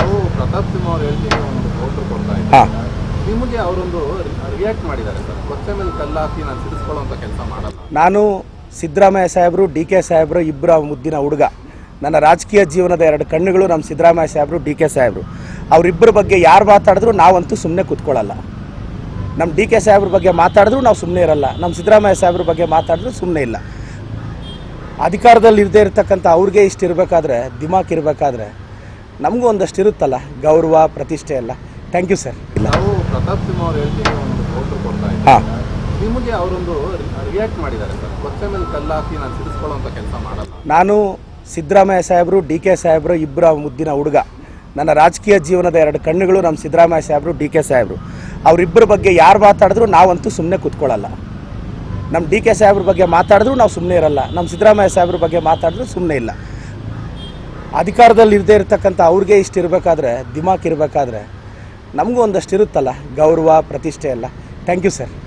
ತಾವು ಪ್ರತಾಪ್ ಸಿಂಹ ಅವ್ರು ಹೇಳ್ತೀವಿ ಒಂದು ಕೌಂಟರ್ ಕೊಡ್ತಾ ಹಾ. ಇದ್ದಾರೆ ನಿಮಗೆ ಅವರೊಂದು ರಿಯಾಕ್ಟ್ ಮಾಡಿದ್ದಾರೆ ಸರ್. ಕೊಚ್ಚೆ ಮೇಲೆ ಕಲ್ಲು ನಾನು ಸಿಡಿಸ್ಕೊಳ್ಳೋಂಥ ಕೆಲಸ ಮಾಡಲ್ಲ. ನಾನು ಸಿದ್ದರಾಮಯ್ಯ ಸಾಹೇಬರು ಡಿ ಕೆ ಸಾಹೇಬರು ಇಬ್ಬರ ಮುದ್ದಿನ ಹುಡುಗ. ನನ್ನ ರಾಜಕೀಯ ಜೀವನದ ಎರಡು ಕಣ್ಣುಗಳು ನಮ್ಮ ಸಿದ್ದರಾಮಯ್ಯ ಸಾಹೇಬರು ಡಿ ಕೆ ಸಾಹೇಬರು. ಅವರಿಬ್ಬರ ಬಗ್ಗೆ ಯಾರು ಮಾತಾಡಿದ್ರು ನಾವಂತೂ ಸುಮ್ಮನೆ ಕೂತ್ಕೊಳ್ಳಲ್ಲ. ನಮ್ಮ ಡಿ ಕೆ ಸಾಹೇಬ್ರ ಬಗ್ಗೆ ಮಾತಾಡಿದ್ರು ನಾವು ಸುಮ್ಮನೆ ಇರಲ್ಲ. ನಮ್ಮ ಸಿದ್ದರಾಮಯ್ಯ ಸಾಹೇಬ್ರ ಬಗ್ಗೆ ಮಾತಾಡಿದ್ರು ಸುಮ್ಮನೆ ಇಲ್ಲ. ಅಧಿಕಾರದಲ್ಲಿ ಇರದೇ ಇರತಕ್ಕಂಥ ಅವ್ರಿಗೆ ಇಷ್ಟು ಇರಬೇಕಾದ್ರೆ ದಿಮಾಕ್ ಇರಬೇಕಾದ್ರೆ ನಮಗೂ ಒಂದಷ್ಟು ಇರುತ್ತಲ್ಲ ಗೌರವ ಪ್ರತಿಷ್ಠೆ ಎಲ್ಲ. ಥ್ಯಾಂಕ್ ಯು ಸರ್ ನಾವು ಪ್ರತಾಪ್ ಸಿಂಹ ಅವ್ರು ಹೇಳ್ತೀವಿ ಒಂದು ಕೊಡ್ತಾ ಹಾ. ನಿಮಗೆ ಅವರೊಂದು ರಿಯಾಕ್ಟ್ ಮಾಡಿದ್ದಾರೆ ಸರ್. ಮೇಲೆ ಕಲ್ಲು ನಾನು ಸಿಡಿಸ್ಕೊಳ್ಳೋಂಥ ಕೆಲಸ ಮಾಡಲ್ಲ. ನಾನು ಸಿದ್ದರಾಮಯ್ಯ ಸಾಹೇಬರು ಡಿ ಕೆ ಸಾಹೇಬರು ಇಬ್ಬರ ಮುದ್ದಿನ ಹುಡುಗ. ನನ್ನ ರಾಜಕೀಯ ಜೀವನದ ಎರಡು ಕಣ್ಣುಗಳು ನಮ್ಮ ಸಿದ್ದರಾಮಯ್ಯ ಸಾಹೇಬರು ಡಿ ಕೆ ಸಾಹೇಬರು. ಅವರಿಬ್ಬರ ಬಗ್ಗೆ ಯಾರು ಮಾತಾಡಿದ್ರು ನಾವಂತೂ ಸುಮ್ಮನೆ ಕೂತ್ಕೊಳ್ಳಲ್ಲ. ನಮ್ಮ ಡಿ ಕೆ ಸಾಹೇಬ್ರ ಬಗ್ಗೆ ಮಾತಾಡಿದ್ರು ನಾವು ಸುಮ್ಮನೆ ಇರಲ್ಲ. ನಮ್ಮ ಸಿದ್ದರಾಮಯ್ಯ ಸಾಹೇಬ್ರ ಬಗ್ಗೆ ಮಾತಾಡಿದ್ರು ಸುಮ್ಮನೆ ಇಲ್ಲ. ಅಧಿಕಾರದಲ್ಲಿ ಇರದೇ ಇರತಕ್ಕಂಥ ಅವ್ರಿಗೆ ಇಷ್ಟು ಇರಬೇಕಾದ್ರೆ, ದಿಮಾಕ್ ಇರಬೇಕಾದ್ರೆ ನಮಗೂ ಒಂದಷ್ಟು ಇರುತ್ತಲ್ಲ ಗೌರವ, ಪ್ರತಿಷ್ಠೆ ಎಲ್ಲ. Thank you sir